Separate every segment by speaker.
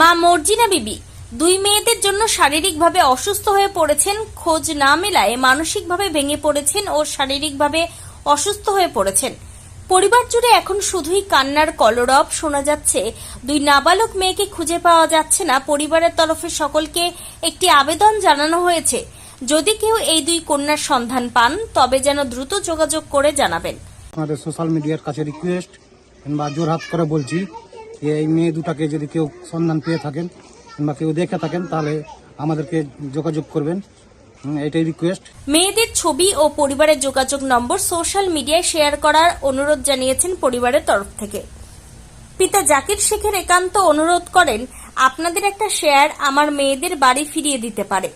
Speaker 1: মা মর্জিনা বিবি, দুই মেয়েদের জন্য শারীরিকভাবে অসুস্থ হয়ে পড়েছেন, খোঁজ না মেলায় মানসিকভাবে ভেঙে পড়েছেন ও শারীরিকভাবে অসুস্থ হয়ে পড়েছেন। পরিবার জুড়ে এখন শুধুই কান্নার কলরব শোনা যাচ্ছে। দুই নাবালক মেয়েকে খুঁজে পাওয়া যাচ্ছে না, পরিবারের তরফে সকলকে একটি আবেদন জানানো হয়েছে। যদি কেউ এই দুই কন্যার সন্ধান পান, তবে যেন দ্রুত যোগাযোগ করে জানাবেন।
Speaker 2: সোশ্যাল মিডিয়ার কাছে রিকোয়েস্ট কিংবা জোরহাত করে বলছি এই মেয়ে দুটাকে যদি কেউ সন্ধান পেয়ে থাকেন কিংবা কেউ দেখে থাকেন, তাহলে আমাদেরকে যোগাযোগ করবেন। এটাই রিকোয়েস্ট
Speaker 1: মেয়েদের ছবি ও পরিবারের যোগাযোগ নম্বর সোশ্যাল মিডিয়ায় শেয়ার করার অনুরোধ জানিয়েছেন পরিবারের তরফ থেকে। পিতা জাকির শেখের একান্ত অনুরোধ করেন, আপনাদের একটা শেয়ার আমার মেয়েদের বাড়ি ফিরিয়ে দিতে পারে।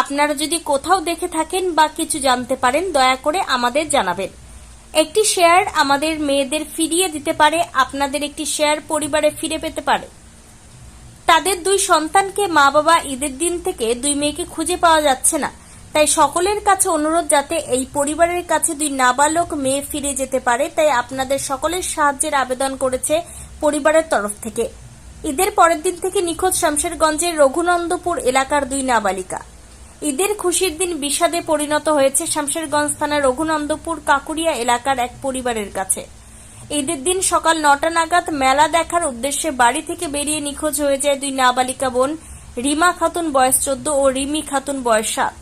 Speaker 1: আপনারা যদি কোথাও দেখে থাকেন বা কিছু জানতে পারেন, দয়া করে আমাদের জানাবেন। একটি শেয়ার আমাদের মেয়েদের ফিরিয়ে দিতে পারে, আপনাদের একটি শেয়ার পরিবারে ফিরে পেতে পারে। তাদের দুই সন্তানকে মা বাবা ঈদের দিন থেকে দুই মেয়েকে খুঁজে পাওয়া যাচ্ছে না। তাই সকলের কাছে অনুরোধ যাতে এই পরিবারের কাছে দুই নাবালক মেয়ে ফিরে যেতে পারে, তাই আপনাদের সকলের সাহায্যের আবেদন করেছে পরিবারের তরফ থেকে। ঈদের পরের দিন থেকে নিখোঁজ শামশেরগঞ্জের রঘুনন্দপুর এলাকার দুই নাবালিকা। ঈদের খুশির দিন বিষাদে পরিণত হয়েছে শামশেরগঞ্জ থানার রঘুনন্দপুর কাকুরিয়া এলাকার এক পরিবারের কাছে। ঈদের দিন সকাল নটা নাগাদ মেলা দেখার উদ্দেশ্যে বাড়ি থেকে বেরিয়ে নিখোঁজ হয়ে যায় দুই নাবালিকা বোন রিমা খাতুন বয়স চোদ্দ ও রিমি খাতুন বয়স সাত।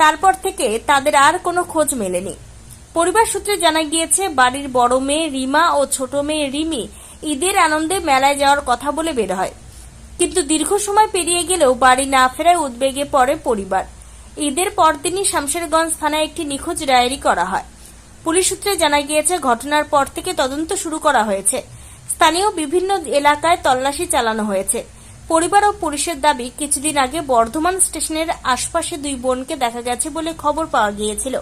Speaker 1: তারপর থেকে তাদের আর কোনো খোঁজ মেলেনি। পরিবার সূত্রে জানা গিয়েছে, বাড়ির বড় মেয়ে রিমা ও ছোট মেয়ে রিমি ঈদের আনন্দে মেলায় যাওয়ার কথা বলে বের হয়। কিন্তু দীর্ঘ সময় পেরিয়ে গেলেও বাড়ি না ফেরায় উদ্বেগে পড়ে পরিবার। ঈদের পরদিনই শামশেরগঞ্জ থানায় একটি নিখোঁজ ডায়েরি করা হয়। পুলিশ সূত্রে জানা গিয়েছে, ঘটনার পর থেকে তদন্ত শুরু করা হয়েছে। স্থানীয় বিভিন্ন এলাকায় তল্লাশি চালানো হয়েছে। পরিবার ও পুলিশের দাবি, কিছুদিন আগে বর্ধমান স্টেশনের আশপাশে দুই বোনকে দেখা গেছে বলে খবর পাওয়া গিয়েছিল।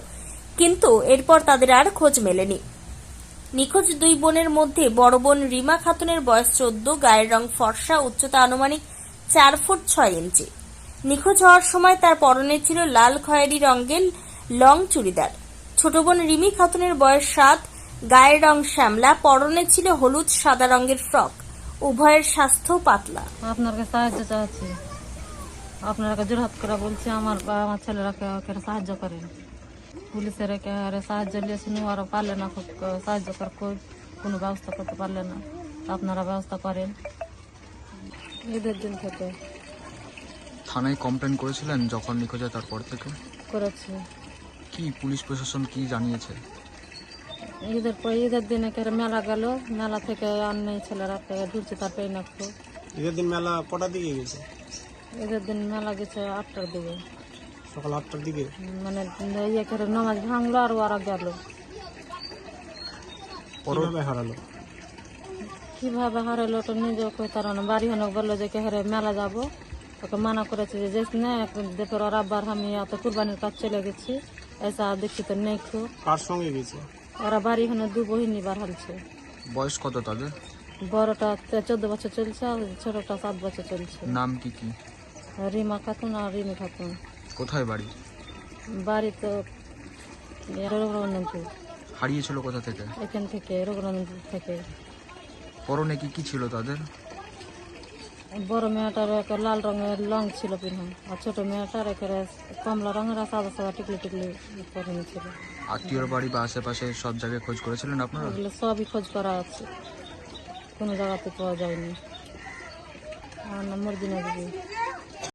Speaker 1: কিন্তু এরপর তাদের আর খোঁজ মেলেনি। নিখোঁজ দুই বোনের মধ্যে বড় বোন রিমা খাতুনের বয়স চোদ্দ, গায়ের রং ফর্সা, উচ্চতা আনুমানিক চার ফুট ছয় ইঞ্চি। নিখোঁজ হওয়ার সময় তার পরনে ছিল লাল খয়েরি রঙের লং চুড়িদার। ছোট বোন রিমি খাতুনের বয়স সাত গায়ের রং শ্যামলা পরনে ছিল হলুদ সাদা রঙের ফ্রক। উভয়ের স্বাস্থ্য পাতলা।
Speaker 3: আপনার কাছে সাহায্য চাচ্ছি। আপনারা জোরহাত করে বলছি আমার বা আমার ছেলেরাকে ওকে সাহায্য করেন পুলিশের আরে সাহায্য নিয়েছেন ওরা পারলে না খুব সাহায্য কর কোনো ব্যবস্থা করতে পারলে না। আপনারা ব্যবস্থা করেন। ঈদের দিন থেকে।
Speaker 4: থানায় কমপ্লেন করেছিলেন যখন নিখোঁজ হয় তারপর থেকে?
Speaker 3: করেছি।
Speaker 4: কি পুলিশ প্রশাসন কি জানিয়েছে?
Speaker 3: ঈদের পর ঈদের দিনে কে মেলা গেল? মেলা থেকে আর নেই ছেলেরা থেকে ঢুকছে তার পেয়ে নাকতো
Speaker 5: ঈদের দিন মেলা কটার দিকে গেছে?
Speaker 3: ঈদের দিন মেলা গেছে আটটার দিকে।
Speaker 5: সকাল আটটার দিকে?
Speaker 3: মানে ইয়ে করে নামাজ ভাঙলো আর ওরা গেল।
Speaker 5: কীভাবে হারালো?
Speaker 3: কীভাবে হারালো তো নিজেও কইতে পারো না বাড়ি হনে বলল যে কে হারে মেলা যাব। ওকে মানা করেছে যে যাস না দেখো ওর আব্বার আমি এত কুরবানির কাজ চলে গেছি এসা দেখছি তো নেই খো
Speaker 5: কার সঙ্গে গেছে?
Speaker 3: ওরা বাড়ি এখানে দু বহিনী বার হালছে
Speaker 4: বয়স কত তাদের?
Speaker 3: বড়টা চোদ্দ বছর চলছে আর ছোটটা সাত বছর চলছে।
Speaker 4: নাম কি কি?
Speaker 3: রিমা খাতুন আর রিমি খাতুন।
Speaker 4: কোথায় বাড়ি?
Speaker 3: বাড়ি তো রঘুনন্দপুর
Speaker 4: হারিয়েছিল কোথা থেকে?
Speaker 3: এখান থেকে রঘুনন্দপুর থেকে।
Speaker 4: পরনে কি কি ছিল তাদের?
Speaker 3: বড় মেয়েটার একটা লাল রঙের লং ছিল পিনহা আর ছোট মেয়েটার একেবারে কমলা রঙের সাদা সাদা টিকলি টিকলি পরে ছিল
Speaker 4: আত্মীয়র বাড়ি বা আশেপাশে সব জায়গায় খোঁজ করেছিলেন আপনারা?
Speaker 3: এগুলো সবই খোঁজ করা আছে। কোনো জায়গাতে পাওয়া যায়নি। আর নম্বর দিনে দিবি